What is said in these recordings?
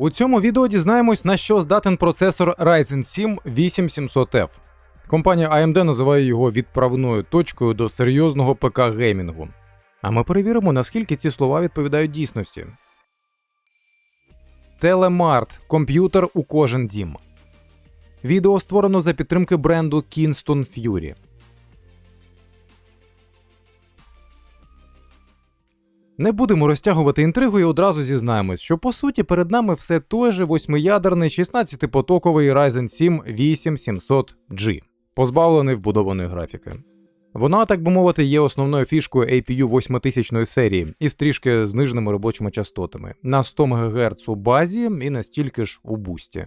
У цьому відео дізнаємось, на що здатен процесор Ryzen 7 8700F. Компанія AMD називає його відправною точкою до серйозного ПК геймінгу. А ми перевіримо, наскільки ці слова відповідають дійсності. Телемарт комп'ютер у кожен дім. Відео створено за підтримки бренду Kingston Fury. Не будемо розтягувати інтригу і одразу зізнаємось, що по суті перед нами все той же восьмиядерний 16-потоковий Ryzen 7 8700G, позбавлений вбудованої графіки. Вона, так би мовити, є основною фішкою APU 8000 серії із трішки зниженими робочими частотами на 100 МГц у базі і настільки ж у бусті.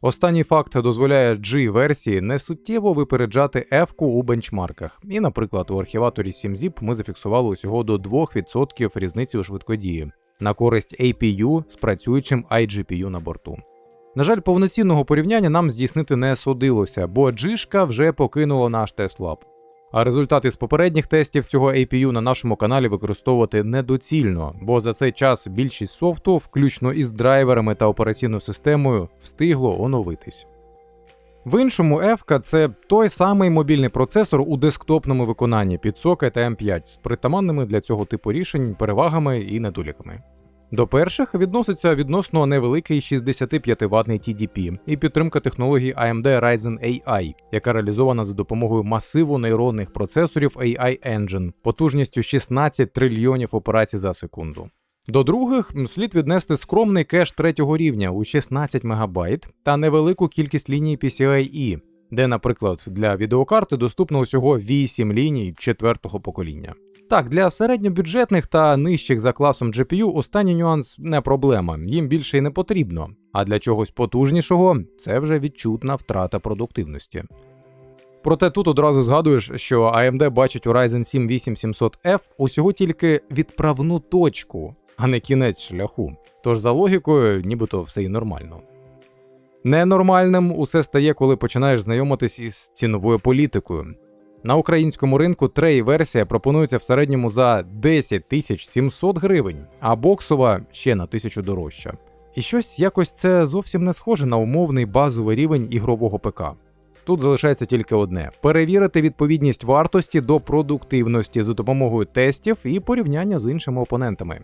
Останній факт дозволяє G-версії несуттєво випереджати F-ку у бенчмарках. І, наприклад, у архіваторі 7zip ми зафіксували усього до 2% різниці у швидкодії на користь APU з працюючим iGPU на борту. На жаль, повноцінного порівняння нам здійснити не судилося, бо G-шка вже покинула наш Tesla. А результати з попередніх тестів цього APU на нашому каналі використовувати недоцільно, бо за цей час більшість софту, включно із драйверами та операційною системою, встигло оновитись. В іншому F це той самий мобільний процесор у десктопному виконанні під соcket та M5 з притаманними для цього типу рішень перевагами і недоліками. До перших відноситься відносно невеликий 65 ватний TDP і підтримка технології AMD Ryzen AI, яка реалізована за допомогою масиву нейронних процесорів AI Engine потужністю 16 трильйонів операцій за секунду. До других слід віднести скромний кеш третього рівня у 16 МБ та невелику кількість ліній PCIe, де, наприклад, для відеокарти доступно усього 8 ліній четвертого покоління. Так, для середньобюджетних та нижчих за класом GPU останній нюанс не проблема, їм більше й не потрібно. А для чогось потужнішого це вже відчутна втрата продуктивності. Проте тут одразу згадуєш, що AMD бачить у Ryzen 7 8700F усього тільки відправну точку, а не кінець шляху. Тож за логікою, нібито все і нормально. Ненормальним усе стає, коли починаєш знайомитись із ціновою політикою. На українському ринку трей версія пропонується в середньому за 10 тисяч 700 гривень, а боксова ще на тисячу дорожча. І щось якось це зовсім не схоже на умовний базовий рівень ігрового ПК. Тут залишається тільки одне: перевірити відповідність вартості до продуктивності за допомогою тестів і порівняння з іншими опонентами.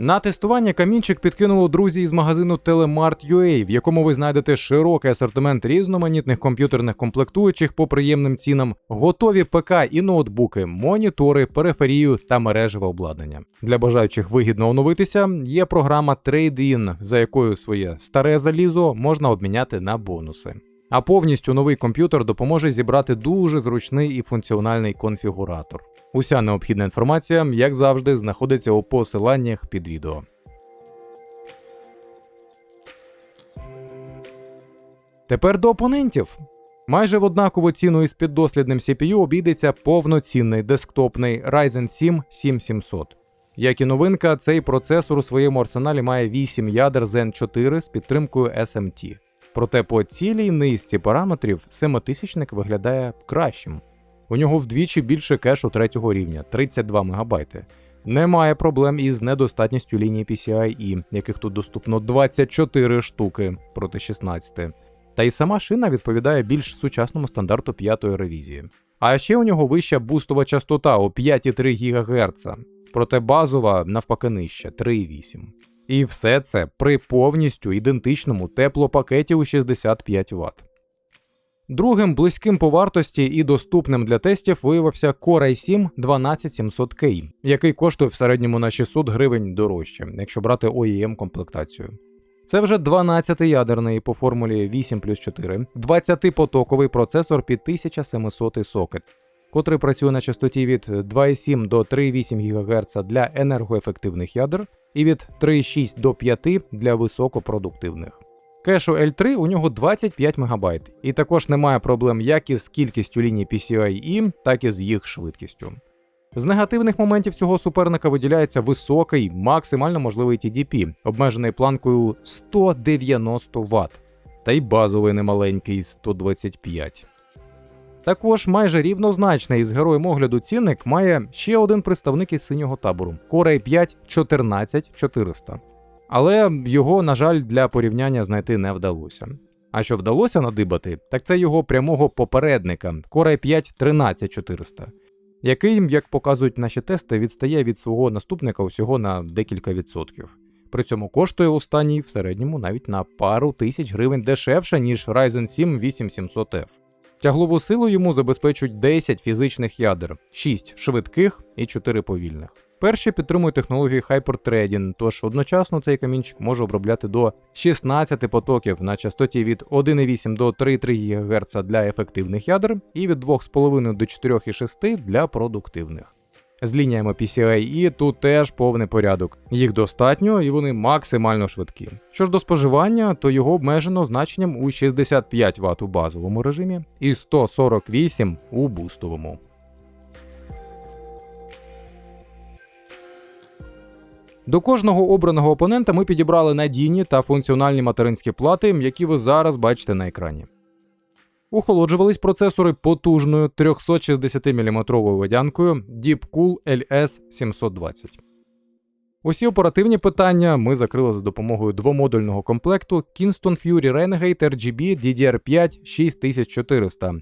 На тестування камінчик підкинуло друзі із магазину Telemart.ua, в якому ви знайдете широкий асортимент різноманітних комп'ютерних комплектуючих по приємним цінам, готові ПК і ноутбуки, монітори, периферію та мережеве обладнання. Для бажаючих вигідно оновитися є програма Trade-in, за якою своє старе залізо можна обміняти на бонуси. А повністю новий комп'ютер допоможе зібрати дуже зручний і функціональний конфігуратор. Уся необхідна інформація, як завжди, знаходиться у посиланнях під відео. Тепер до опонентів. Майже в однакову ціну із піддослідним CPU обійдеться повноцінний десктопний Ryzen 7 7700. Як і новинка, цей процесор у своєму арсеналі має 8 ядер Zen 4 з підтримкою SMT. Проте по цілій низці параметрів семитисячник виглядає кращим. У нього вдвічі більше кешу третього рівня 32 МБ. Немає проблем із недостатністю лінії PCIe, яких тут доступно 24 штуки проти 16. Та й сама шина відповідає більш сучасному стандарту п'ятої ревізії. А ще у нього вища бустова частота у 5,3 ГГц, проте базова навпаки нижча 3,8. І все це при повністю ідентичному теплопакеті у 65 Вт. Другим близьким по вартості і доступним для тестів виявився Core i7 12700K, який коштує в середньому на 600 гривень дорожче, якщо брати OEM комплектацію. Це вже 12-ядерний по формулі 8 плюс 4, 20-потоковий процесор під 1700 сокет, котрий працює на частоті від 2,7 до 3,8 ГГц для енергоефективних ядер і від 3,6 до 5 для високопродуктивних. Кешу L3 у нього 25 МБ, і також немає проблем як із кількістю ліній PCIe, так і з їх швидкістю. З негативних моментів цього суперника виділяється високий, максимально можливий TDP, обмежений планкою 190 Вт, та й базовий немаленький 125. Також майже рівнозначний із героєм огляду цінник має ще один представник із синього табору Core i5 14400. Але його, на жаль, для порівняння знайти не вдалося. А що вдалося надибати, так це його прямого попередника Core i5 13400, який, як показують наші тести, відстає від свого наступника усього на декілька відсотків. При цьому коштує останній в середньому навіть на пару тисяч гривень дешевше, ніж Ryzen 7 8700F. Тяглову силу йому забезпечують 10 фізичних ядер, 6 швидких і 4 повільних. Перші підтримують технологію Hyperthreading, тож одночасно цей камінчик може обробляти до 16 потоків на частоті від 1,8 до 3,3 ГГц для ефективних ядер і від 2,5 до 4,6 для продуктивних. З лініями PCIe тут теж повний порядок. Їх достатньо і вони максимально швидкі. Що ж до споживання, то його обмежено значенням у 65 Вт у базовому режимі і 148 у бустовому. До кожного обраного опонента ми підібрали надійні та функціональні материнські плати, які ви зараз бачите на екрані. Охолоджувались процесори потужною 360 мм водянкою Deepcool LS720. Усі оперативні питання ми закрили за допомогою двомодульного комплекту Kingston Fury Renegade RGB DDR5 6400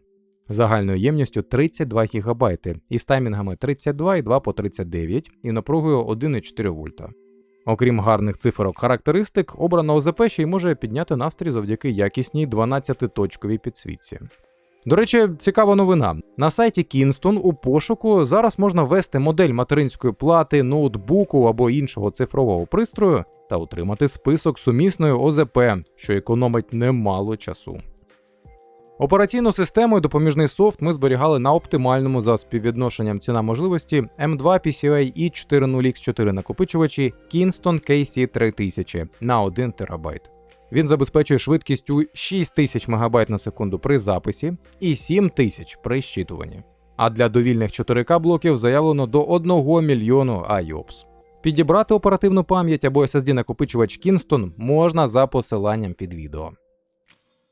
загальною ємністю 32 ГБ із таймінгами 32 і 2 по 39 і напругою 1,4 вольта. Окрім гарних циферок характеристик, обрана ОЗП ще й може підняти настрій завдяки якісній 12-точковій підсвітці. До речі, цікава новина. На сайті Kingston у пошуку зараз можна ввести модель материнської плати, ноутбуку або іншого цифрового пристрою та отримати список сумісної ОЗП, що економить немало часу. Операційну систему і допоміжний софт ми зберігали на оптимальному за співвідношенням ціна можливості M2 PCI e 40X4 накопичувачі Kingston KC3000 на 1 ТБ. Він забезпечує швидкістю 6000 МБ на секунду при записі і 7000 при щитуванні. А для довільних 4К блоків заявлено до 1 мільйону IOPS. Підібрати оперативну пам'ять або SSD накопичувач Kingston можна за посиланням під відео.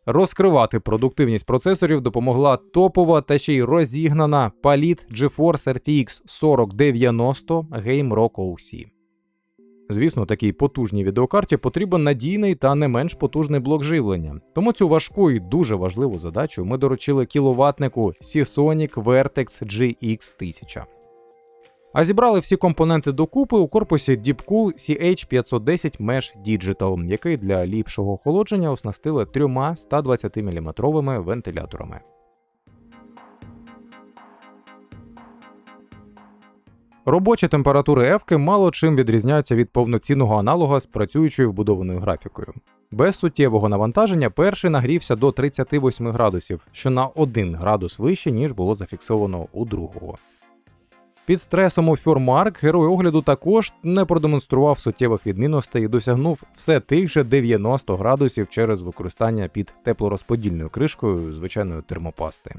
Розкривати продуктивність процесорів допомогла топова та ще й розігнана Palit GeForce RTX 4090 Game Rock OC. Звісно, такій потужній відеокарті потрібен надійний та не менш потужний блок живлення. Тому цю важку і дуже важливу задачу ми доручили кіловатнику Seasonic Vertex GX 1000. А зібрали всі компоненти докупи у корпусі Deepcool CH510 Mesh Digital, який для ліпшого охолодження оснастили трьома 120 мм вентиляторами. Робочі температури Ефки мало чим відрізняються від повноцінного аналога з працюючою вбудованою графікою. Без суттєвого навантаження перший нагрівся до 38 градусів, що на 1 градус вище, ніж було зафіксовано у другого. Під стресом у Фюрмарк герой огляду також не продемонстрував суттєвих відмінностей і досягнув все тих же 90 градусів через використання під теплорозподільною кришкою звичайної термопасти.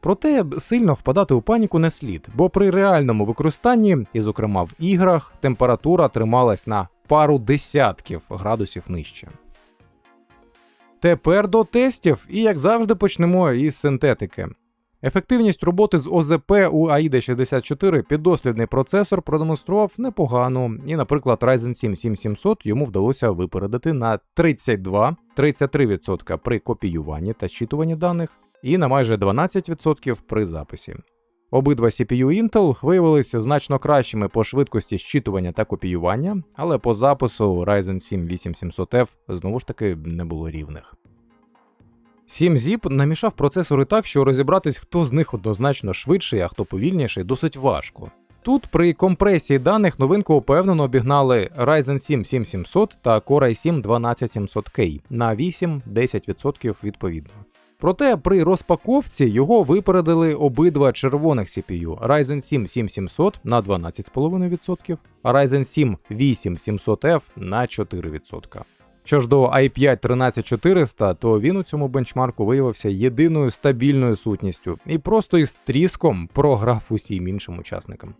Проте сильно впадати у паніку не слід, бо при реальному використанні, і, зокрема в іграх, температура трималась на пару десятків градусів нижче. Тепер до тестів, і як завжди, почнемо із синтетики. Ефективність роботи з ОЗП у AIDA 64 піддослідний процесор продемонстрував непогану, і, наприклад, Ryzen 7 7700 йому вдалося випередити на 32-33% при копіюванні та щитуванні даних, і на майже 12% при записі. Обидва CPU Intel виявилися значно кращими по швидкості щитування та копіювання, але по запису Ryzen 7 8700F знову ж таки не було рівних. 7-ZIP намішав процесори так, що розібратись, хто з них однозначно швидший, а хто повільніший, досить важко. Тут при компресії даних новинку упевнено обігнали Ryzen 7 7700 та Core i7 12700K на 8-10% відповідно. Проте при розпаковці його випередили обидва червоних CPU Ryzen 7 7700 на 12,5%, а Ryzen 7 8700F на 4%. Що ж до i5 13400, то він у цьому бенчмарку виявився єдиною стабільною сутністю і просто із тріском програв усім іншим учасникам.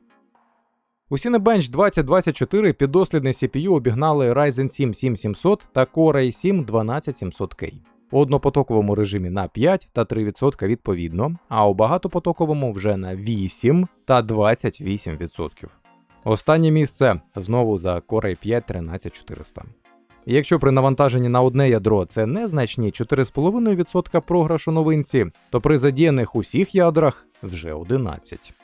У Cinebench 2024 піддослідний CPU обігнали Ryzen 7 7700 та Core i7 12700K. У однопотоковому режимі на 5 та 3% відповідно, а у багатопотоковому вже на 8 та 28%. Останнє місце знову за Core i 5 13400. Якщо при навантаженні на одне ядро це незначні 4,5% програшу новинці, то при задіяних усіх ядрах вже 11.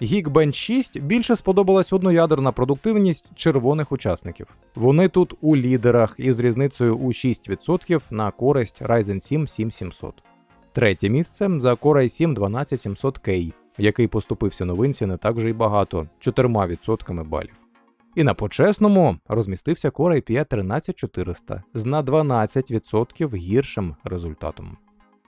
Geekbench 6 більше сподобалась одноядерна продуктивність червоних учасників. Вони тут у лідерах із різницею у 6% на користь Ryzen 7 7700. Третє місце за Core i7 12700K, який поступився новинці не так вже й багато 4% балів. І на почесному розмістився Core i 5 13400 з на 12% гіршим результатом.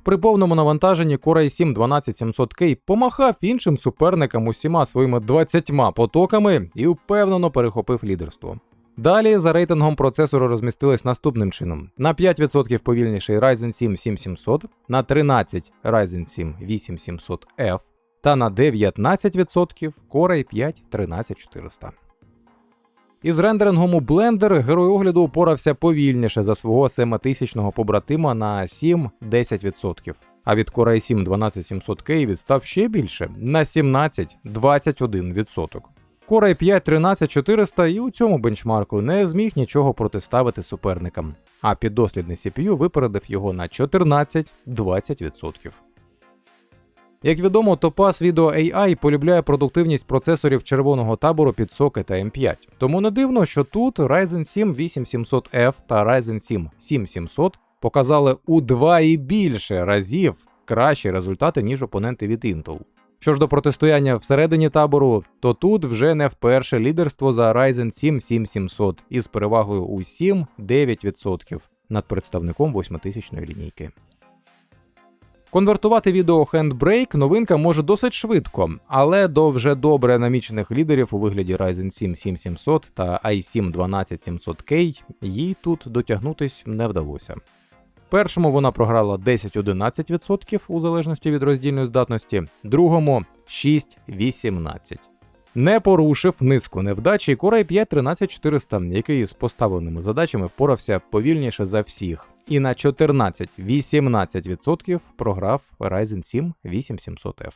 При повному навантаженні Core i7 12700K помахав іншим суперникам усіма своїми 20 потоками і впевнено перехопив лідерство. Далі за рейтингом процесору розмістились наступним чином: на 5% повільніший Ryzen 7 7700, на 13 Ryzen 7 8700F та на 19% Core i 5 13400. Із рендерингом у Blender герой огляду упорався повільніше за свого 7000-го побратима на 7-10%. А від Core i7 12700K відстав ще більше на 17-21%. Core i 5 13400 і у цьому бенчмарку не зміг нічого протиставити суперникам, а піддослідний CPU випередив його на 14-20%. Як відомо, Topaz Video AI полюбляє продуктивність процесорів червоного табору під соки та M5. Тому не дивно, що тут Ryzen 7 8700F та Ryzen 7 7700 показали у два і більше разів кращі результати, ніж опоненти від Intel. Що ж до протистояння всередині табору, то тут вже не вперше лідерство за Ryzen 7 7700 із перевагою у 7-9% над представником 8000 лінійки. Конвертувати відео Handbrake новинка може досить швидко, але до вже добре намічених лідерів у вигляді Ryzen 7 7700 та i7 12700K їй тут дотягнутись не вдалося. Першому вона програла 10-11% у залежності від роздільної здатності, другому 6-18%. Не порушив низку невдачі Core i 5 13400, який з поставленими задачами впорався повільніше за всіх, і на 14-18% програв Ryzen 7 8700F.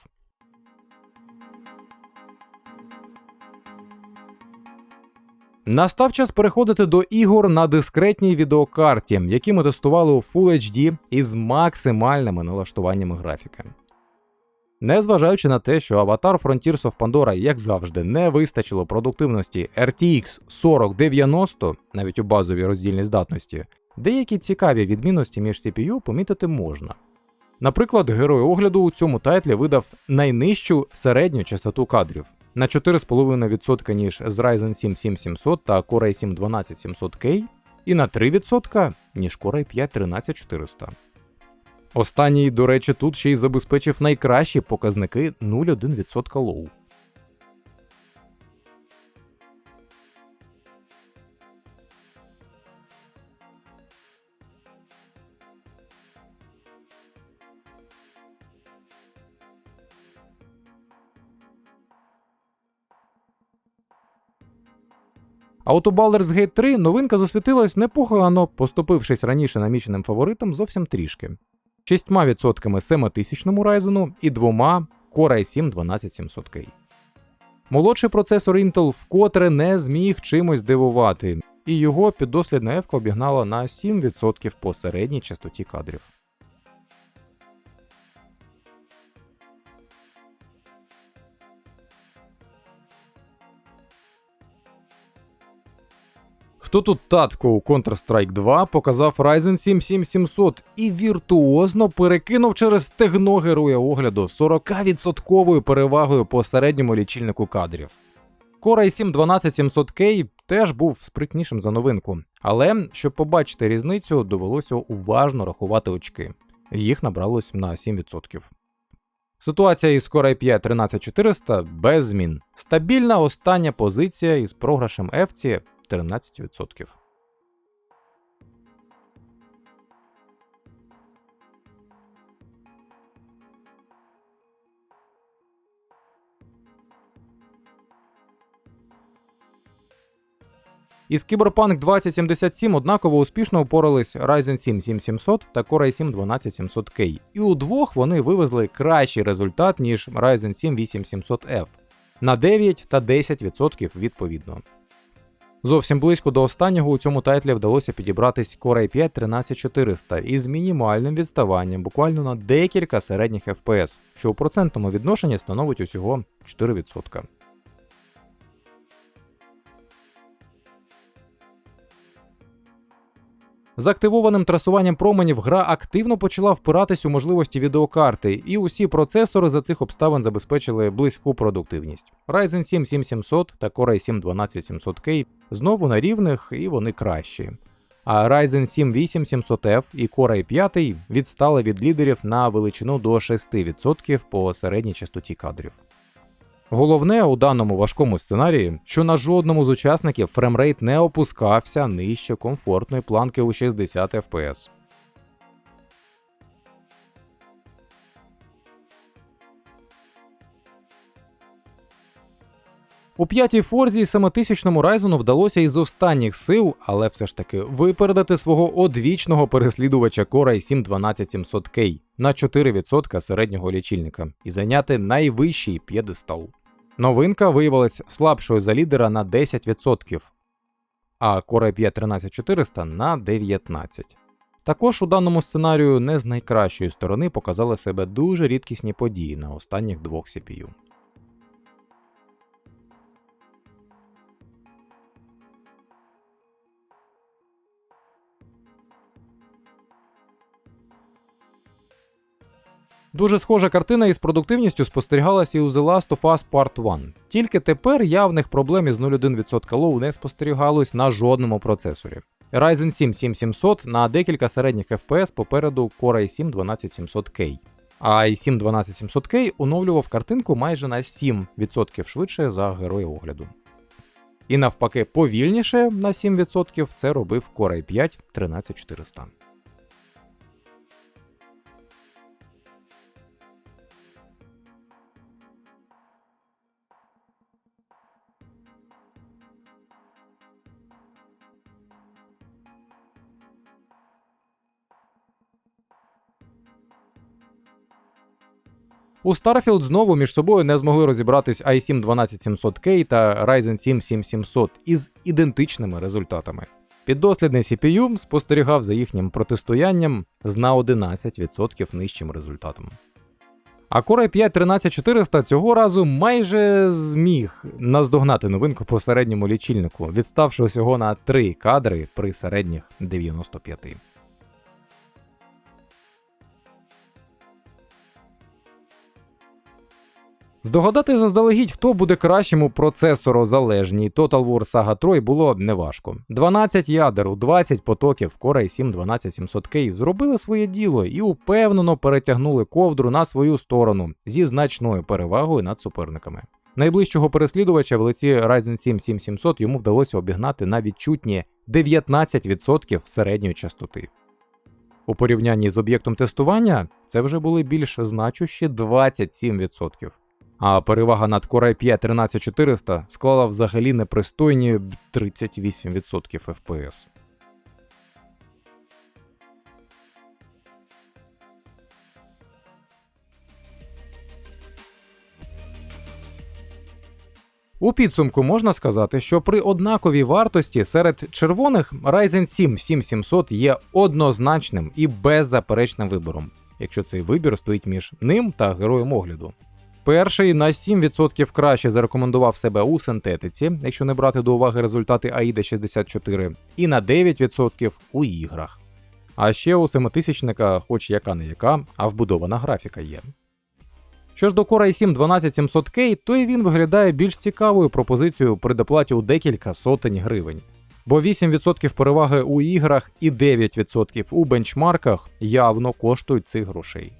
Настав час переходити до ігор на дискретній відеокарті, які ми тестували у Full HD із максимальними налаштуваннями графіки. Незважаючи на те, що аватар Frontiers of Pandora, як завжди, не вистачило продуктивності RTX 4090, навіть у базовій роздільній здатності, деякі цікаві відмінності між CPU помітити можна. Наприклад, герой огляду у цьому тайтлі видав найнижчу середню частоту кадрів на 4,5% ніж з Ryzen 7 7700 та Core i 7 12700K, і на 3% ніж Core i 5 13400. Останній, до речі, тут ще й забезпечив найкращі показники 0,1% лоу. А от у Baldur's Gate 3 новинка засвітилась непогано, поступившись раніше наміченим фаворитам зовсім трішки. 6% 7000 Ryzen і двома Core i7 12700K. Молодший процесор Intel вкотре не зміг чимось дивувати, і його піддослідна F обігнала на 7% по середній частоті кадрів. Хто тут татко у Counter-Strike 2 показав Ryzen 7 7700 і віртуозно перекинув через стегно героя огляду 40% перевагою по середньому лічильнику кадрів. Core i7 12700K теж був спритнішим за новинку, але щоб побачити різницю, довелося уважно рахувати очки. Їх набралось на 7%. Ситуація із Core i 5 13400 без змін. Стабільна остання позиція із програшем Ефці 13%. Із Cyberpunk 2077 однаково успішно упорались Ryzen 7 7700 та Core i7 12700K, і у двох вони вивезли кращий результат, ніж Ryzen 7 8700F. на 9 та 10% відповідно. Зовсім близько до останнього у цьому тайтлі вдалося підібратись Core i5 13400 із мінімальним відставанням буквально на декілька середніх FPS, що у процентному відношенні становить усього 4%. З активованим трасуванням променів гра активно почала впиратись у можливості відеокарти, і усі процесори за цих обставин забезпечили близьку продуктивність. Ryzen 7 7700 та Core i7 12700K знову на рівних і вони кращі. А Ryzen 7 8700F і Core i5 відстали від лідерів на величину до 6% по середній частоті кадрів. Головне у даному важкому сценарії, що на жодному з учасників фремрейт не опускався нижче комфортної планки у 60 FPS. У п'ятій форзі 7000-му Ryzen вдалося із останніх сил, але все ж таки випередити свого одвічного переслідувача Core i7 12700K на 4% середнього лічильника і зайняти найвищий п'єдестал. Новинка виявилась слабшою за лідера на 10%, а Core i5 13400 на 19%. Також у даному сценарію не з найкращої сторони показали себе дуже рідкісні події на останніх двох CPU. Дуже схожа картина із продуктивністю спостерігалася і у The Last of Us Part 1. Тільки тепер явних проблем із 0,1% лоу не спостерігалось на жодному процесорі. Ryzen 7 7700 на декілька середніх FPS попереду Core i7 12700K. А i7 12700K оновлював картинку майже на 7% швидше за героя огляду. І навпаки, повільніше на 7% це робив Core i5 13400. У Starfield знову між собою не змогли розібратись i7 12700K та Ryzen 7 7700 із ідентичними результатами. Піддослідний CPU спостерігав за їхнім протистоянням з на 11% нижчим результатом. А Core i5 13400 цього разу майже зміг наздогнати новинку по середньому лічильнику, відставши усього на 3 кадри при середніх 95. Здогадати заздалегідь, хто буде кращим у процесорозалежній Total War Saga 3 було неважко. 12 ядер у 20 потоків Core i7 12700K зробили своє діло і упевнено перетягнули ковдру на свою сторону зі значною перевагою над суперниками. Найближчого переслідувача в лиці Ryzen 7 7700 йому вдалося обігнати на відчутні 19% середньої частоти. У порівнянні з об'єктом тестування це вже були більш значущі 27% а перевага над Core i5 13400 склала взагалі непристойні 38% FPS. У підсумку можна сказати, що при однаковій вартості серед червоних Ryzen 7 7700 є однозначним і беззаперечним вибором, якщо цей вибір стоїть між ним та героєм огляду. Перший на 7% краще зарекомендував себе у синтетиці, якщо не брати до уваги результати AIDA 64, і на 9% у іграх. А ще у 7000-ника, хоч яка не яка, а вбудована графіка є. Що ж до Core i7 12700K, то і він виглядає більш цікавою пропозицією при доплаті у декілька сотень гривень. Бо 8% переваги у іграх і 9% у бенчмарках явно коштують цих грошей.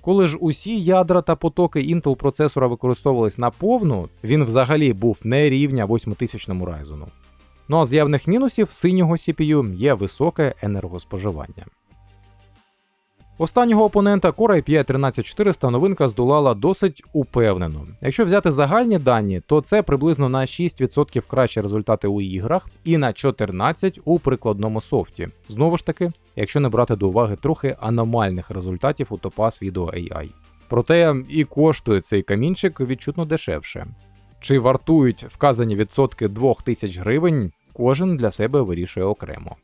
Коли ж усі ядра та потоки Intel процесора використовувались наповну, він взагалі був не рівня 8000 Ryzen. Ну а з явних мінусів синього CPU є високе енергоспоживання. Останнього опонента Core i5 13400 новинка здолала досить упевнено. Якщо взяти загальні дані, то це приблизно на 6% кращі результати у іграх і на 14% у прикладному софті. Знову ж таки, якщо не брати до уваги трохи аномальних результатів у Topaz Video AI. Проте і коштує цей камінчик відчутно дешевше. Чи вартують вказані відсотки 2000 гривень, кожен для себе вирішує окремо.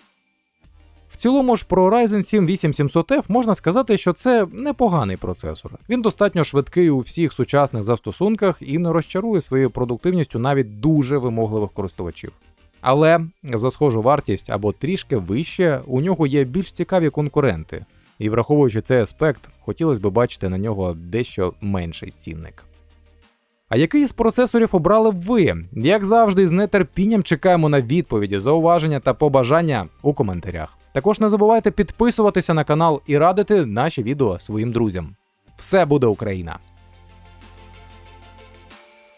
Цілому ж про Ryzen 7 8700F можна сказати, що це непоганий процесор. Він достатньо швидкий у всіх сучасних застосунках і не розчарує своєю продуктивністю навіть дуже вимогливих користувачів. Але за схожу вартість або трішки вище у нього є більш цікаві конкуренти, і враховуючи цей аспект, хотілося б бачити на нього дещо менший цінник. А який з процесорів обрали б ви? Як завжди, з нетерпінням чекаємо на відповіді, зауваження та побажання у коментарях. Також не забувайте підписуватися на канал і радити наші відео своїм друзям. Все буде Україна!